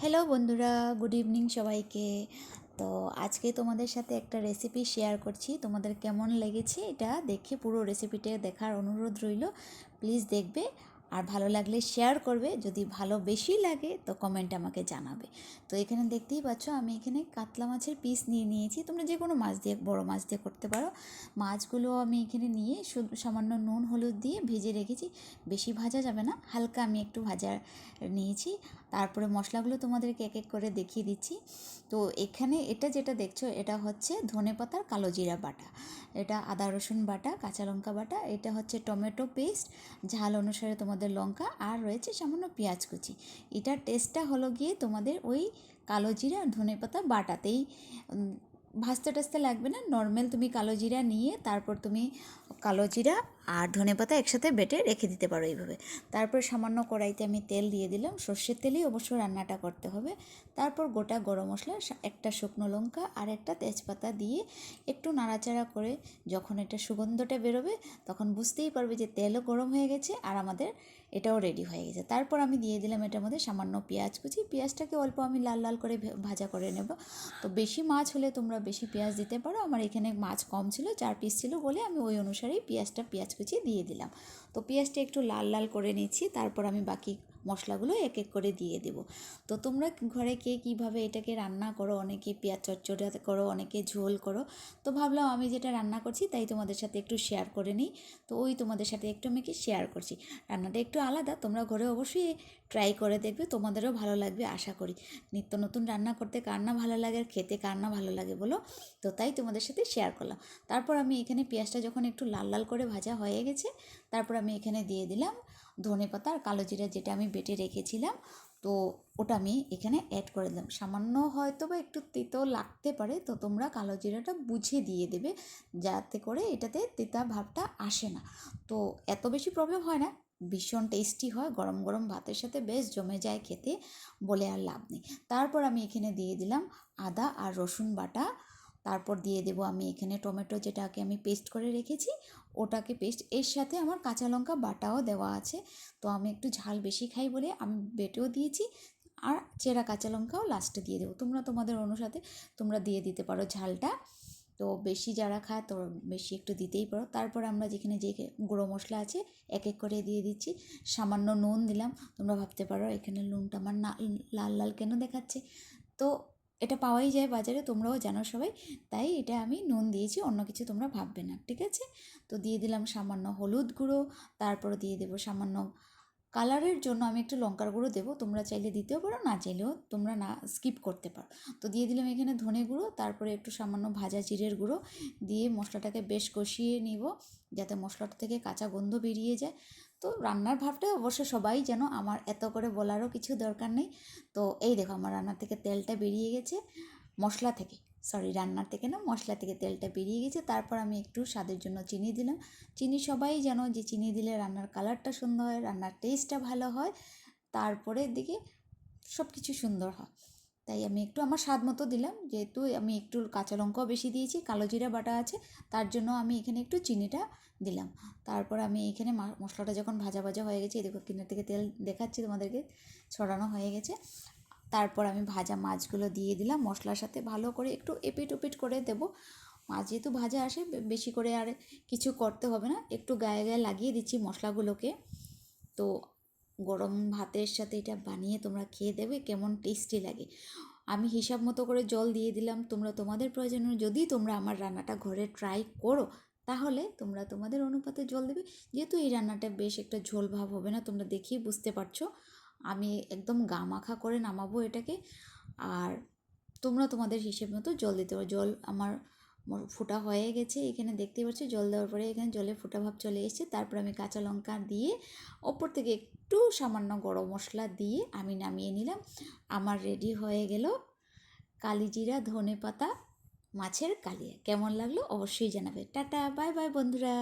Hello বন্ধুরা। Good evening সবাইকে। তো আজকে তোমাদের সাথে একটা রেসিপি শেয়ার করছি। তোমাদের কেমন লেগেছে এটা দেখে পুরো রেসিপিটা দেখার অনুরোধ রইল। প্লিজ দেখবে। আর ভালো লাগলে শেয়ার করবে, যদি ভালো বেশি লাগে তো কমেন্ট আমাকে জানাবে। তো এখানে দেখতেই পাচ্ছ আমি এখানে কাতলা মাছের পিস নিয়ে নিয়েছি। তোমরা যে কোনো মাছ দিয়ে, বড় মাছ দিয়ে করতে পারো। মাছগুলো আমি এখানে নিয়ে সামান্য নুন, হলুদ দিয়ে ভেজে রেখেছি। বেশি ভাজা যাবে না, হালকা আমি একটু ভাজা নিয়েছি। তারপরে মশলাগুলো তোমাদেরকে এক এক করে দেখিয়ে দিচ্ছি। তো এখানে এটা যেটা দেখছ, এটা হচ্ছে ধনে পাতার কালো জিরা বাটা। এটা আদা রসুন বাটা, কাঁচা লঙ্কা বাটা, এটা হচ্ছে টমেটো পেস্ট ঝাল অনুসারে তোমাদের লঙ্কা আর রয়েছে সামান্য পেঁয়াজ কুচি। এটার টেস্টটা হলো গিয়ে তোমাদের ওই কালো জিরা ধনে পাতা বাটাতেই ভাজতে টাজতে লাগবে না। নর্মাল তুমি কালো জিরা নিয়ে তারপর তুমি কালো জিরা আর ধনে পাতা একসাথে বেটে রেখে দিতে পারো এইভাবে। তারপর সামান্য কড়াইতে আমি তেল দিয়ে দিলাম। সর্ষের তেলেই অবশ্য রান্নাটা করতে হবে। তারপর গোটা গরম মশলা একটা শুকনো লঙ্কা আর একটা তেজপাতা দিয়ে একটু নাড়াচাড়া করে যখন এটা সুগন্ধটা বেরোবে তখন বুঝতেই পারবে যে তেলও গরম হয়ে গেছে আর আমাদের এটাও রেডি হয়ে গেছে। তারপর আমি দিয়ে দিলাম এটার মধ্যে সামান্য পেঁয়াজ কুচি। পেঁয়াজটাকে অল্প আমি লাল লাল করে ভাজা করে নেব। তো বেশি মাছ হলে তোমরা বেশি পেঁয়াজ দিতে পারো। আমার এখানে মাছ কম ছিল, চার পিস ছিল বলে আমি ওই অনুসারেই পেঁয়াজটা, পেঁয়াজ কুচি দিয়ে দিলাম। তো পেঁয়াজটা একটু লাল লাল করে নিচ্ছি তারপর আমি বাকি মশলাগুলো এক এক করে দিয়ে দেব। তো তোমরা ঘরে কে কীভাবে এটাকে রান্না করো, অনেকে পেঁয়াজ চচ্চড়া করো, অনেকে ঝোল করো, তো ভাবলাম আমি যেটা রান্না করছি তাই তোমাদের সাথে একটু শেয়ার করে নিই। তো ওই তোমাদের সাথে একটু আমি কি শেয়ার করছি। রান্নাটা একটু আলাদা, তোমরা ঘরে অবশ্যই ট্রাই করে দেখবে, তোমাদেরও ভালো লাগবে আশা করি। নিত্য নতুন রান্না করতে কার না ভালো লাগে আর খেতে কার না ভালো লাগে বলো। তো তাই তোমাদের সাথে শেয়ার করলাম। তারপর আমি এখানে পেঁয়াজটা যখন একটু লাল লাল করে ভাজা হয়ে গেছে, তারপর আমি এখানে দিয়ে দিলাম ধনে পাতা আর কালো জিরা যেটা আমি বেটে রেখেছিলাম, তো ওটা আমি এখানে অ্যাড করে দিলাম। সামান্য হয়তো বা একটু তেতো লাগতে পারে, তো তোমরা কালো জিরাটা বুঝে দিয়ে দেবে, যাতে করে এটাতে তেতা ভাবটা আসে না। তো এত বেশি প্রবলেম হয় না, ভীষণ টেস্টি হয়, গরম গরম ভাতের সাথে বেশ জমে যায় খেতে বলে আর লাভ নেই। তারপর আমি এখানে দিয়ে দিলাম আদা আর রসুন বাটা। তারপর দিয়ে দেবো আমি এখানে টমেটো যেটাকে আমি পেস্ট করে রেখেছি, ওটাকে পেস্ট এর সাথে আমার কাঁচা লঙ্কা বাটাও দেওয়া আছে। তো আমি একটু ঝাল বেশি খাই বলে আমি বেটেও দিয়েছি আর চেরা কাঁচা লঙ্কাও লাস্টে দিয়ে দেবো। তোমরা তোমাদের অনুসারে তোমরা দিয়ে দিতে পারো ঝালটা। তো বেশি যারা খায় তো বেশি একটু দিতেই পারো। তারপর আমরা যেখানে যে গুঁড়ো মশলা আছে এক এক করে দিয়ে দিচ্ছি। সামান্য নুন দিলাম, তোমরা ভাবতে পারো এখানে নুনটা আমার না, লাল লাল কেন দেখাচ্ছে? তো এটা পাওয়াই যায় বাজারে, তোমরাও জানো সবাই। তাই এটা আমি নুন দিয়েছি, অন্য কিছু তোমরা ভাববে না, ঠিক আছে? তো দিয়ে দিলাম সামান্য হলুদ গুঁড়ো, তারপর দিয়ে দেবো সামান্য কালারের জন্য আমি একটু লঙ্কার গুঁড়ো দেবো, তোমরা চাইলে দিতেও পারো, না চাইলেও তোমরা না স্কিপ করতে পারো। তো দিয়ে দিলাম এখানে ধনে গুঁড়ো, তারপরে একটু সামান্য ভাজা জিরের গুঁড়ো দিয়ে মশলাটাকে বেশ কষিয়ে নিব, যাতে মশলাটা থেকে কাঁচা গন্ধ বেরিয়ে যায়। তো রান্নার ভাবটা অবশ্য সবাই যেন আমার এত করে বলারও কিছু দরকার নেই। তো এই দেখো আমার রান্নার থেকে তেলটা বেরিয়ে গেছে, মশলা থেকে। সরি রান্নার থেকে না, মশলা থেকে তেলটা বেরিয়ে গেছে। তারপর আমি একটু স্বাদের জন্য চিনি দিলাম। চিনি সবাই জানো যে চিনি দিলে রান্নার কালারটা সুন্দর হয়, রান্নার টেস্টটা ভালো হয়, তারপরের দিকে সব কিছু সুন্দর হয়। তাই আমি একটু আমার স্বাদ মতো দিলাম। যেহেতু আমি একটু কাঁচা লঙ্কাও বেশি দিয়েছি, কালো জিরা বাটা আছে, তার জন্য আমি এখানে একটু চিনিটা দিলাম। তারপর আমি এখানে মশলাটা যখন ভাজা ভাজা হয়ে গেছে দেখো কিনার থেকে তেল দেখাচ্ছি তোমাদেরকে, ছড়ানো হয়ে গেছে। তারপর আমি ভাজা মাছগুলো দিয়ে দিলাম, মশলার সাথে ভালো করে একটু এপিট ওপিট করে দেবো। মাছ যেহেতু ভাজা আসে বেশি করে আর কিছু করতে হবে না, একটু গায়ে গায়ে লাগিয়ে দিচ্ছি মশলাগুলোকে। তো গরম ভাতের সাথে এটা বানিয়ে তোমরা খেয়ে দেবে, কেমন টেস্টি লাগে। আমি হিসাব মতো করে জল দিয়ে দিলাম, তোমরা তোমাদের প্রয়োজন যদি তোমরা আমার রান্নাটা ঘরে ট্রাই করো, তাহলে তোমরা তোমাদের অনুপাতে জল দেবে। যেহেতু এই রান্নাটা বেশ একটা ঝোল ভাব হবে না, তোমরা দেখিয়ে বুঝতে পারছ। আমি একদম গা মাখা করে নামাবো এটাকে, আর তোমরা তোমাদের হিসেব মতো জল দিতে পারো। জল আমার ফোটা হয়ে গেছে। এখানে দেখতে পাচ্ছি জল দেওয়ার পরে এখানে জলে ফোটা ভাব চলে এসেছে। তারপর আমি কাঁচা লঙ্কা দিয়ে ওপর থেকে একটু সামান্য গরম মশলা দিয়ে আমি নামিয়ে নিলাম। আমার রেডি হয়ে গেল কালিজিরা ধনে পাতা মাছের কালিয়া। কেমন লাগল অবশ্যই জানাবে। টাটা, বাই বাই বন্ধুরা।